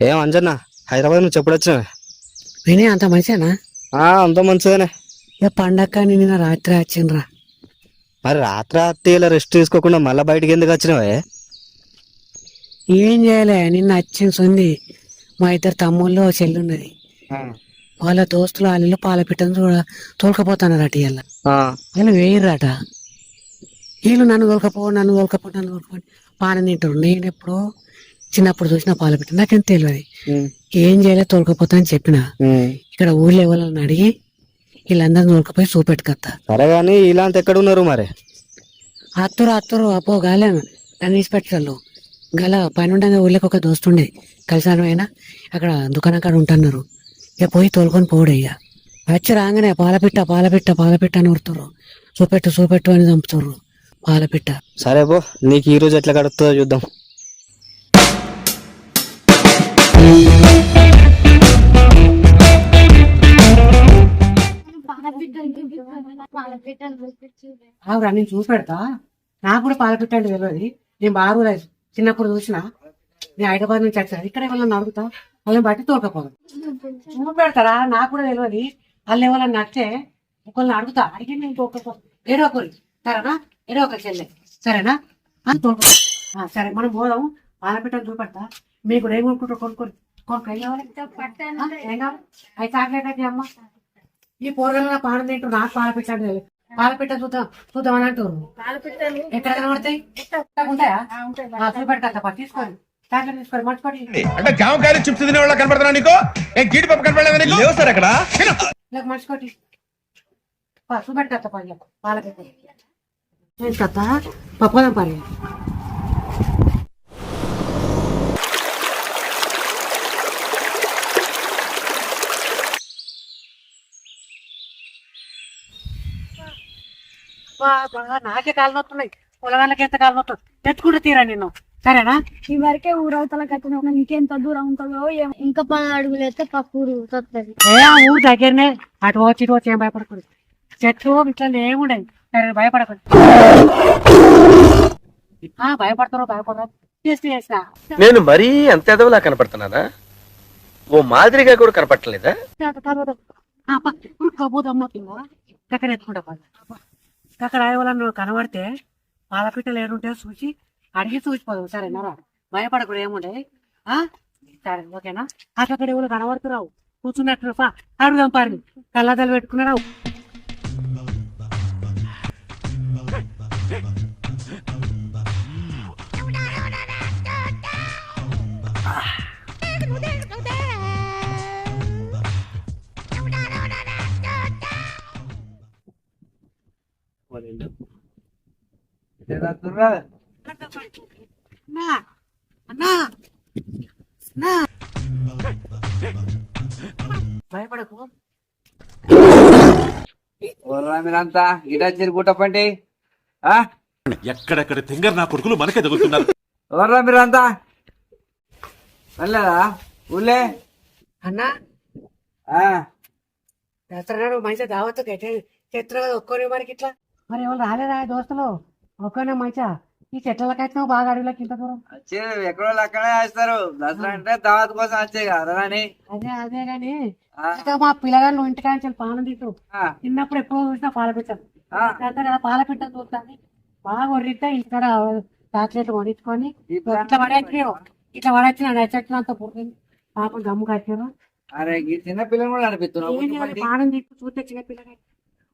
ఏం అంజన్న? హైదరాబాద్ నుంచి ఎప్పుడు వచ్చినావే? వినే అంత మంచిగానా? ఆ, అంత మంచిదేనే ఇక పండగ నిన్న రాత్రి వచ్చిండ్రా. మరి రాత్రి రాత్రి ఇలా రెస్ట్ తీసుకోకుండా మళ్ళీ బయటికి ఎందుకు వచ్చినావే? ఏం చేయలే నిన్న వచ్చింది సొంది. మా ఇద్దరు తమ్ముళ్ళు ఓ చెల్లి ఉన్నది. వాళ్ళ దోస్తులు వాళ్ళు పాలపిట్టను చూడ తోలుకపోతున్నారట ఆ, వాళ్ళు వేయర్రట. వీళ్ళు నన్ను తోలుకపో నన్ను తోలుకపో నన్ను తోలుకపో పాన తింటారు నేను ఎప్పుడో చిన్నప్పుడు చూసిన పాలపిట్ట నాకేం తెలియదు ఏం చేయలే తోలుకపోతా అని చెప్పిన. ఇక్కడ ఊళ్ళో వాళ్ళని అడిగి వీళ్ళందరిని తోలుకపోయి చూపెట్టుకొత్తా. సరే కానీ ఇలాంటి ఎక్కడ ఉన్నారు మరి? అత్తరు అత్తరు అపో గాలే. నన్ను తీసిపెట్టారు గల పైన ఉండగా ఊళ్ళకి ఒక దోస్తుండే కలిసాను అయినా అక్కడ దుకాణం కాడ ఉంటున్నారు. ఇక పోయి తోలుకొని పోడయ్యా వచ్చి రాగానే పాలపిట్ట పాలపిట్ట పాలపిట్ట అని ఉడుతురు చూపెట్టు చూపెట్టు అని చంపుతారు పాలపిట్ట సరే పో నీకు ఈ రోజు ఎట్లా గడుపుతుందో చూద్దాం. ఆవురా నేను చూపెడతా. నాకు కూడా పాలపిట్ట అంటే తెలియదు నేను బాగా చిన్నప్పుడు చూసిన. నేను హైదరాబాద్ నుంచి వచ్చాను ఇక్కడ వాళ్ళని అడుగుతా. వాళ్ళని బట్టి తోలుకపోదు చూపెడతారా? నాకు కూడా తెలియదు వాళ్ళు ఎవరన్నా నచ్చే ఒకళ్ళని అడుగుతా. అడిగి నేను తోలుకపో ఏడో ఒకరి. సరేనా? ఏడో ఒకరి చెల్లె. సరేనా? అని తోలుకో సరే మనం పోదాం. పాలపిట్టని చూపెడతా. మీకు ఏం కొనుక్కుంటారు కొనుక్కోరు కొనుక్కో. ఏం కావాలి? ఆ, ఏం కావాలి? అవి చాక్లెట్ అయితే అమ్మ. ఈ పోరగాల పాన తింటూ నాకు పాలపిట్ట అంటే తెలియదు. పాలపిట్ట చూద్దాం చూద్దాం అని అంటారు ఎక్కడ కనబడతాయి? ఉంటాయా? ఆ, చూపెడతా తప్ప తీసుకోండి. అంటే జామకాయలు చిప్స్ తినే వాళ్ళ కనపడుతున్నా నీకు? ఏం జీడిపప్పు కనపడలేదు నీకు? లేవు సార్ అక్కడ. లేక మర్చిపోటి చూపెడతా తప్ప పాలపిట్ట ఏం తప్ప నాకే కాలు నొత్తున్నాయి. పొలగాళ్ళకి ఎంత కాలు నొస్తుంది తెచ్చుకుంటే తీరా నిన్ను. సరేనా? ఈ వరకే ఊరవతల కట్టిన ఇంకెంత దూరం ఉంటుందో. ఇంకా పది అడుగులు అయితే పక్క ఊరు వస్తుంది. ఏ ఆ ఊరు దగ్గరనే. అటు వచ్చి ఇటు వచ్చి ఏం భయపడకూడదు. చెట్లు ఇట్లా ఏముండయి సరే భయపడకూడదు ఆ, భయపడతారు భయపడరు నేను మరీ అంత ఎదవలా కనపడుతున్నానా? ఓ మాదిరిగా కూడా కనపడలేదా అక్కడ ఎత్తుకుంటా పద. అక్కడ వాళ్ళని కనబడితే పాలపిట్టలు ఏడుంటే చూసి అడిగి చూసిపోదాం. సరేనా భయపడకూడదు ఏముండే? ఆ? సరే ఓకేనా? అక్కడ ఎవరు కనబడుతున్నావు కూర్చున్నట్టు పా. అడుగుదాం పారి కళ్ళాదాలు పెట్టుకున్నారావు. భయపడకు. మీరంతా గిటాచీరు గుట్టపండి ఎక్కడెక్కడ తింగర్ నా కొడుకులు మనకే తగులుతున్నారు. ఓర్రా మీరంతా. వెళ్ళదా ఊళ్ళే? అన్నా. ఆ. దసరా మంచిగా దావత్తు చెట్లు కదా ఒక్కొని మనకి ఇట్లా మరి ఎవరు రాలేదా దోస్తులు? ఒక్కనే మంచిగా ఈ చెట్లకి వచ్చినావు బాగా అడవిలోకి ఇంత దూరం. ఎక్కడో అక్కడే వేస్తారు దసరా అంటే దావత్ కోసం వచ్చే కదా అని అదే అదే గాని మా పిల్లగాళ్ళు ఇంటికాడ పానం తింటూ చిన్నప్పుడు ఎప్పుడో చూసినా పాల పెట్టాను. ఆ. కదా పాల చూస్తాను బాగా కొరిగితే ఇంటికాడ చాక్లెట్లు కొనిచ్చుకొని ఇప్పుడు ఇట్లా పడేసారు ఇట్లా పడేసిన నచ్చట్లు అంత పుట్టింది. పాపం గమ్ము కట్టారు అరే ఈ చిన్న పిల్లలు కూడా అనిపిస్తున్నావు పానం తిప్పి చూస్తే చిన్న పిల్లగాడు.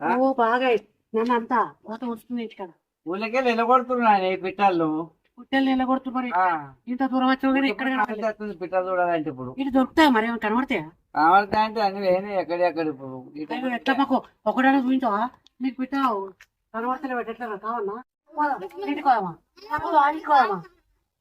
ఆ? ఓ బాగా నన్ను అంతా పోత వస్తుంది ఇంటికాడ. ఊళ్ళకే నిలబడుతున్నాను ఈ పిట్టలు. పుట్టెలు నిలగొడుతున్నారు ఆ, ఇంత దూరం వచ్చావు కానీ ఎక్కడ పిట్టలు చూడాలంటే ఇప్పుడు. ఇటు దొరుకుతాయి మరి? ఏమైనా కనబడతాయా? కావాలంటే అంటే అన్ని వేరే ఎక్కడి ఎక్కడ ఇప్పుడు. ఎట్లా మాకు ఒకటైనా చూపించావా? నీకు పెట్టావు కనబడతలే పెట్టట్లే కావన్నా?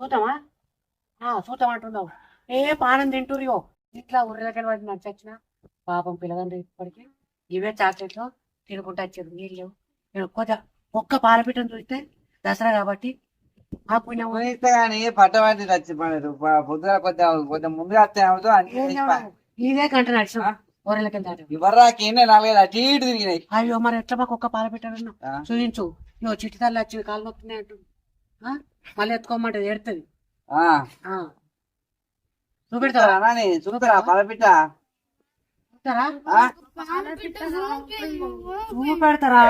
చూద్దామా? చూద్దాం అంటున్నావు. ఏ పానం తింటురియో ఇట్లా ఉర్రకెళ్ళి పడి నచ్చొచ్చిన పాపం పిల్లగాండ్రి ఇప్పటికి ఇవే చాక్లెట్లు తినుకుంటా వచ్చారు. నీళ్ళు నేను ఒక్క ఒక్క పాలపిట్టను చూస్తే దసరా కాబట్టి ఆ పుణ్యం కానీ నచ్చి పడదు పొద్దున కొద్దిగా ముందుగా వస్తే? ఇదే కంట నడిచిన నాలుగైదు అటు ఇటు తిరిగినాయి. అయ్యో మరి ఎట్లా మాకు ఒక్క పాల పెట్టారన్నా. చూపించు ఇగో చిట్టి తల్లి వచ్చి కాలు నొప్పుతున్నాయి అంటు. మళ్ళీ ఎత్తుకోమంటే ఏడుతుంది. ఆ. ఆ. చూపెడతారా చూపెడతారా?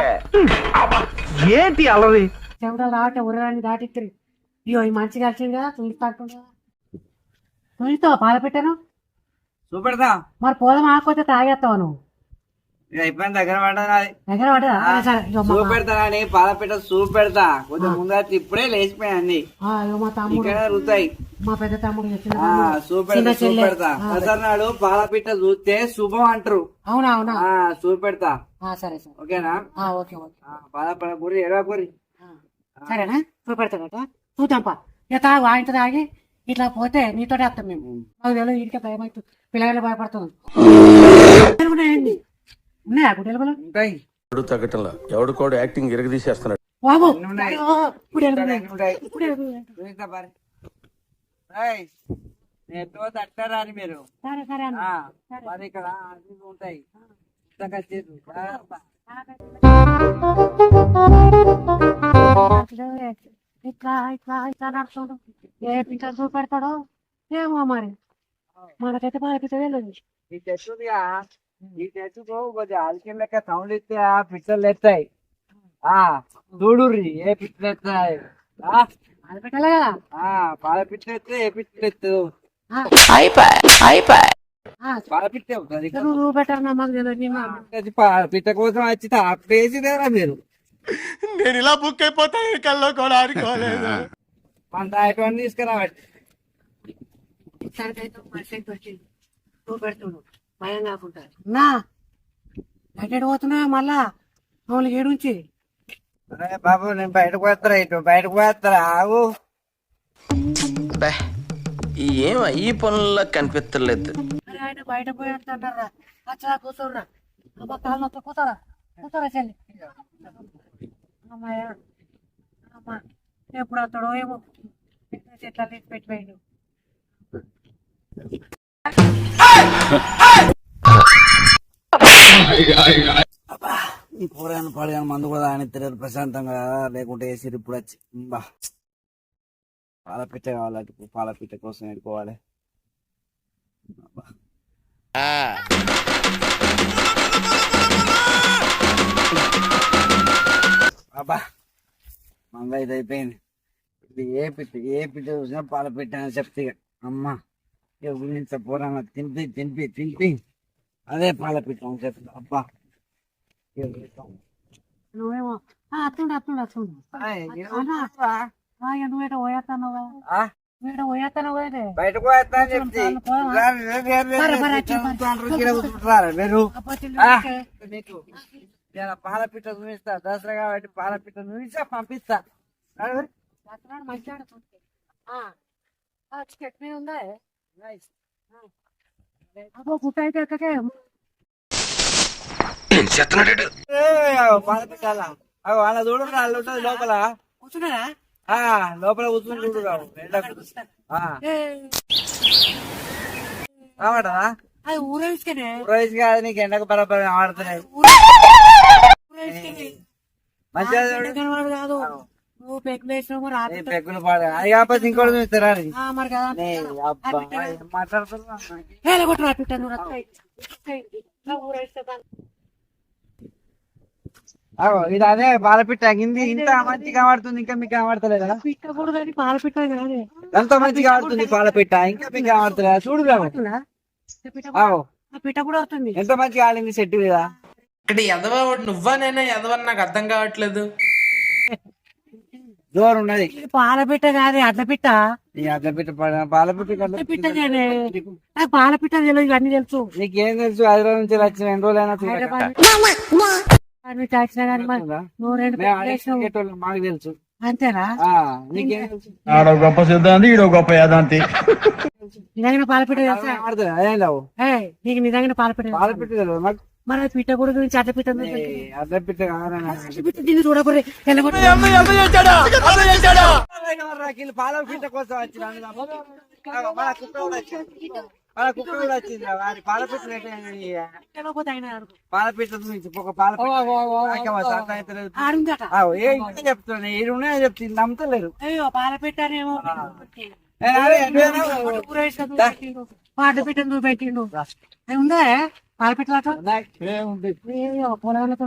ఏంటి అలరి? చెమటలు రావట్టే ఉర్రాన్ని దాటిత్తిరి అయ్యో ఈ మంచి కలిసింది? కదా చూస్తాకుంటా చూస్తావా పాల పెట్టాను? చూపెడతా. మరి పోదాం ఆకపోతే తాగేస్తావు నువ్వు? అయిపోయింది దగ్గర పడ్డది చూపెడతానని పాలపిట్ట చూపెడతా కొంచెం ముందు ఇప్పుడే తమ్ముడు ఇక్కడ రుతాయి మా పెద్ద తమ్ముడు చూపెడతా. చూపెడతా ప్రసన్నాడు పాలపిట్ట చూస్తే శుభం అంటారు. అవునా అవునా? చూపెడతా ఆ, సరే సరే. ఓకేనా? Okay okay. ఆ, పాలపిట్ట గురి ఆ, సరేనా? చూపెడతాడట చూద్దాంపా ఇక తాగు ఆయనతో తాగి ఇట్లా పోతే నీతోనే వస్తాం మేము. మాకు తెలియదు ఇంటికే భయం అవుతుంది పిల్లగాళ్ళు భయపడుతుంది ఉన్నాయా ఉంటాయి. తగ్గటంలా? ఎవడు కూడా యాక్టింగ్ ఇరగదీసేస్తున్నాడు. బాబు చూపిస్తా మరి ఏయ్, నేను ఎత్తుకో తట్టారా అని మీరు. సరే సరే అన్న. ఆ, మరి ఇక్కడ ఉంటాయి. ఇంతగా చేరు. జాగ్రత్త. ఇట్లా ఇట్లా ఇట్లా నడుచుకుంటూ ఏ చూపెడతాడో ఏమో మరి. మనకైతే బాగా తెలియదు ఈ చెట్టుదిగా ఈ చెట్టుకు కొద్దిగా అలికిన లెక్క సౌండ్ ఇస్తే ఆ పిచ్చర్లు ఎత్తాయి ఆ చూడుర్రి ఏ పిచ్చలు ఎత్తాయి ఆ, అది పెట్టాలి కదా పాల పిచ్చ ఎత్తే ఏ పిచ్చలు ఎత్తు పిచ్చ కోసం వచ్చి పేసిదేరా మీరు. నేను ఇలా బుక్ అయిపోతాను కల్లో కూడా ఆడుకోలేదు. పంట ఎటువంటి తీసుకురాబట్టి భయం కాకుండా నా ఎక్కడ పోతున్నా మళ్ళా మమ్మల్ని ఏడుంచి. అరే బాబు నేను బయటకు పోతారా ఇటు బయటకు పోతారా ఈ ఏం ఈ పనుల్లో కనిపించలేదు ఆయన బయట పోయి అంటారా? అచ్చా కూర్చోర్రా అమ్మ కాళ్ళు నొక్క కూతారా కూతారా చెల్లి. అమ్మాయ అమ్మ ఎప్పుడు వస్తాడో ఏమో. చెట్ల తీసి పెట్టిపోయిండు? ఈ కూరగాయలు పాడుగాను మందు కూడా ఆయన తిరగదు ప్రశాంతంగా లేకుంటే వేసిరు ఇప్పుడు వచ్చి బా పాలపిట్ట కావాలి పాలపిట్ట కోసం ఎడుకోవాలి అబ్బా మంద ఇది అయిపోయింది ఇది ఏ పిట్ట ఏ పిట్ట చూసినా పాలపిట్ట అని చెప్తే ఇక. అమ్మా ఇక గురించి పోరాన తినిపి తినిపి తినిపి అదే పాలపిట్ట అని చెప్తా అబ్బా. నువ్వేమో ఆ, అత్తుండు నువ్వేట? నువ్వేట బయటకు చెప్తే మీకు ఇలా పాలపిట్ట చూపిస్తా దసరా కాబట్టి పాలపిట్ట చూపిస్తా పంపిస్తా. మంచిగా మీద ఉందా? అలా చూడు ఉంటుంది లోపల. కూర్చున్నారా ఆ లోపల కూర్చుని చూడు రావు ఎండకు. ఆ, రావటరా అది ఊరేసుకనే రోజు కాదు నీకు ఎండకు బరాబర్ ఆడుతున్నాయి మంచిగా కాదు. నువ్వు వేసినావు మరి పెగ్గులు పాడు. అది కాకపోతే ఇంకోటి మరి కదా. మాట్లాడుతున్నా ఇది అదే పాలపిట్ట గింది ఇంత మంచిగా కనబడుతుంది ఇంకా మీకు కనబడతలేదా? పిట్ట కూడా కానీ పాల పిట్ట కాదే ఎంత మంచిగా ఆడుతుంది పాలపిట్ట ఇంకా మీకు కనబడతలేదా? చూడు పిట్ట కూడా వస్తుంది. ఎంత మంచిగా ఆడింది సెట్ మీద ఇక్కడ ఎదవ నువ్వా నేనా? ఎదవని నాకు అర్థం కావట్లేదు. జోరు ఉన్నది ఇది పాల పిట్ట కాదే అడ్ల పిట్ట ఈ అట్ల పిట్ట పడ- పాలపిట్ట నాకు పాల పిట్ట తెలియదు ఇవన్నీ తెలుసు. నీకేం తెలుసు? హైదరాబాద్ నుంచి వచ్చిన ఎన్ని రోజులైనా మాకు తెలుసు. అంతేనా? ఆ నీకేం తెలుసు? ఆడో గొప్ప సిద్ధాంతి ఈడో గొప్ప యాదాంతి. నిజంగా పాలపిట్ట తెలుసా? అదేం నీకు నిజంగా పాలపిట్ట? పాలపిట్ట తెలియదు అది పిట్ట కూడా గురించి అడ్డ పిట్ట. అట్ల పిట్ట అడ్డ పిట్ట దీన్ని చూడకూడదు. వీళ్ళు పాలపిట్ట కోసం వచ్చిన మన కుక్క కూడా వచ్చింది మన కుక్క కూడా వచ్చింది వారి పాలపిట్ట తెల్లగొట్టు ఆయన ఆడు. పాలపిట్ట నుంచి ఒక పాలపిట్ట ఆడుందట ఏ ఇంకా చెప్తున్నా ఏడు ఉన్నాయో చెప్తుంది నమ్ముతలేరు పాలపిట్టనేమో పాటపీఠం చూపెట్టిండు ఉందా? పాలపెట్టలాట పొలాలతో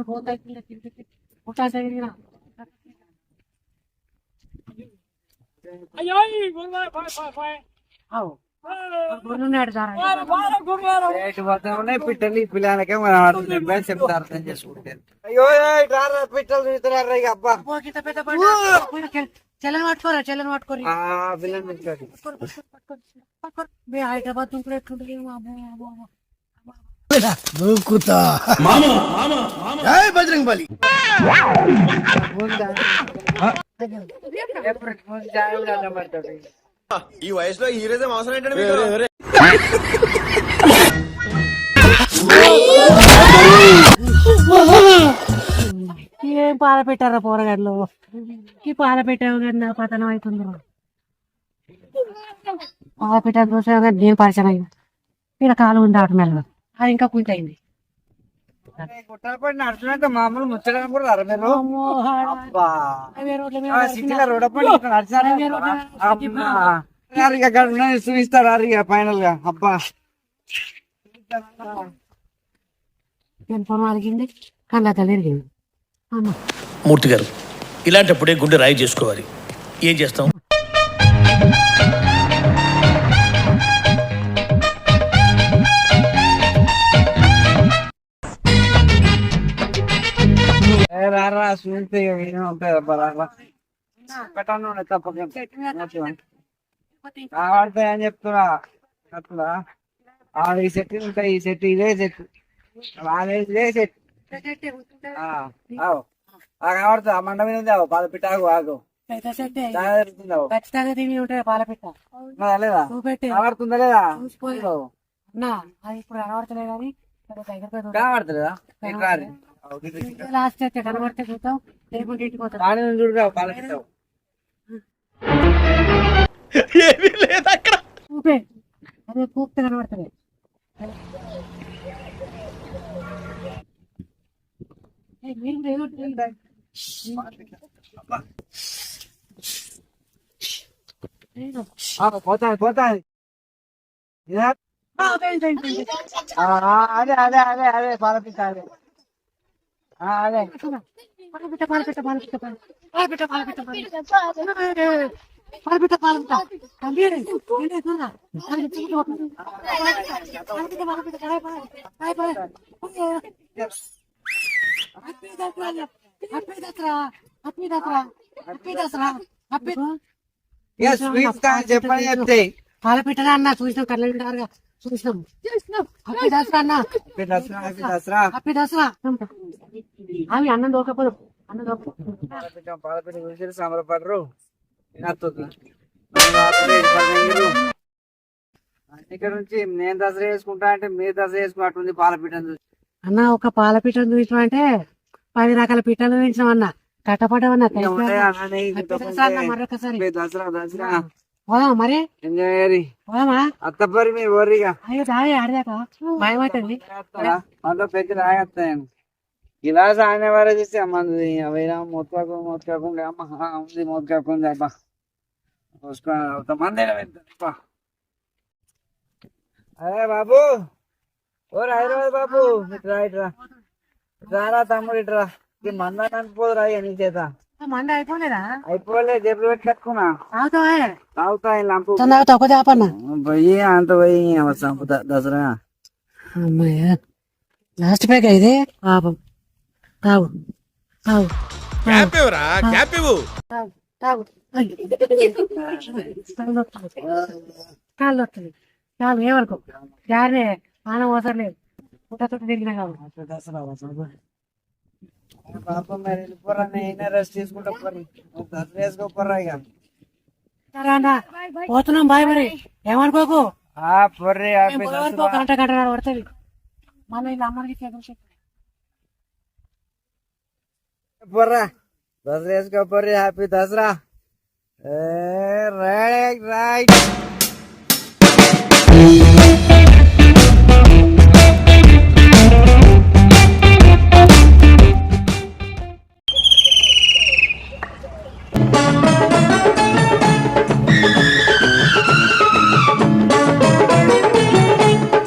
అయ్యో పిట్టలు ఈ పిల్లలకే మనం చెప్తా అర్థం చేసుకుంటారు. అయ్యో పిట్టలు చూస్తున్నారా ఇక అబ్బా. చెల్లని పట్టుకోరా చెల్లని పట్టుకోరు. మీ హైదరాబాద్ నుంచి ఎట్లుంటుంది? ఈ వయసులో హీరోజం అవసరం ఏంటంటే ఏం పాల పెట్టారా పోరగాళ్ళు? ఈ పాల పెట్టావు కానీ నా పతనం అవుతుంది పాల పెట్టారు చూసావు కానీ నేను పరిచయం అయింది ఇక్కడ కాలు ఉంది ఆట మెల్ల అది ఇంకా కుంత అయింది. మామూలు కళ్ళ తల్లి మూర్తి గారు ఇలాంటప్పుడే గుండె రాయి చేసుకోవాలి. ఏం చేస్తాం? పెట్టాను అని చెప్తున్నా? అట్లా. ఆ ఈ సెట్ ఉంటాయి ఈ సెట్ ఇదే సెట్ వాళ్ళే ఇదే సెట్. కనబడుతుంది? ఆ మండ మీద పాలపిట్ట ఆగు ఆగు. ఖచ్చితంగా తిని ఉంటాయి పాలపిట్ట? కనబడుతుందా లేదా? అది ఇప్పుడు కనబడతలే కానీ కనబడతలేదా? లాస్ట్ అయితే కనబడితే చూద్దాం. లేకుంటే ఇంటికి పోతాం. చూడుగా పాలపిట్ట. ఏమీ లేదు అక్కడ. చూపే. అదే కూపితే కనబడుతుంది ఆ, ఆ, అదే అదే అదే అదే పాల పిట్ట అదే ఆ, అదే పాలపిట్ట పాలపిట్ట పాలపిట్ట పాలపిట్ట పాలపిట్ట పాలపిట్ట పాలపిట్ట పాలపిట్ట కంబీరే ఏంటి దూరా పాలపిట్ట పాలపిట్ట పాలపిట్ట పాయ్ పాయ్ పాయ్ happy Dasara happy Dasara happy Dasara happy Dasara happy చెప్పని చెప్తే పాలపిట్టరా అన్న చూసినాం కళ్ళ చూసినాం హ్యాపీ దసరా అన్న happy Dasara happy Dasara happy Dasara అవి అన్నం దొరకపోదు అన్నం పాలపిట్ట గురించి సంబరపడరు ఇక్కడ నుంచి నేను దసరా వేసుకుంటా అంటే మీరు దసరా వేసుకున్నట్టుంది చూసి. అన్న ఒక పాల పీఠం చూపించడం అంటే పది రకాల పీఠాలు చూపించడం అన్న. కట్టపడమన్న మరొకసారి మరి? అత్తపరి మీ ఊరిగా అయ్యో దాయి ఆడదాకా? భయమవుతుంది మళ్ళీ పెద్ద రాగత్తాయండి గిలాస్ ఆయన వారే చూస్తే మంది వేరే మొత్తం మొత్తుకోకుండా అమ్మ ఉంది మొత్తుకోకుండా అబ్బా. చూసుకో మంది అరే బాబు. ఓ హైదరాబాద్ బాబు ఇట్రా ఇట్రా రారా తమ్ముడు ఇట్రా ఇది మందానికి పోదురా ఇక నీ చేత. మంద అయిపోలేదా? అయిపోలే జబ్బులు పెట్టి కట్టుకున్నా. తాగుతావా? తాగుతా ఈ లంపు. తాగుతా ఒక చేపన్న పోయి అంత పోయి దసరా. లాస్ట్ ప్యాక్ ఇది పాపం. తాగు తాగు క్యాప్ ఇవ్వరా? క్యాప్ ఇవ్వు. తాగు తాగు. కాళ్ళు వస్తుంది కాళ్ళు వస్తుంది కాళ్ళు ఏమనుకో. జారే ఆనం అవసరం లేదు. పుట్టతో తిరిగినా కాదు. దసరా పాపం మరి వెళ్ళిపోరా నేను రెస్ట్ తీసుకుంటా దసరా వేసుకోపోరా ఇక. సరే అన్న పోతున్నాం బాయ్ మరి. ఏమనుకోకు? పొర్రి గంట గంట పడుతుంది. మళ్ళీ ఇలా అమ్మకి చేతులు పొర్రా Dasara happy Dasara. Right right.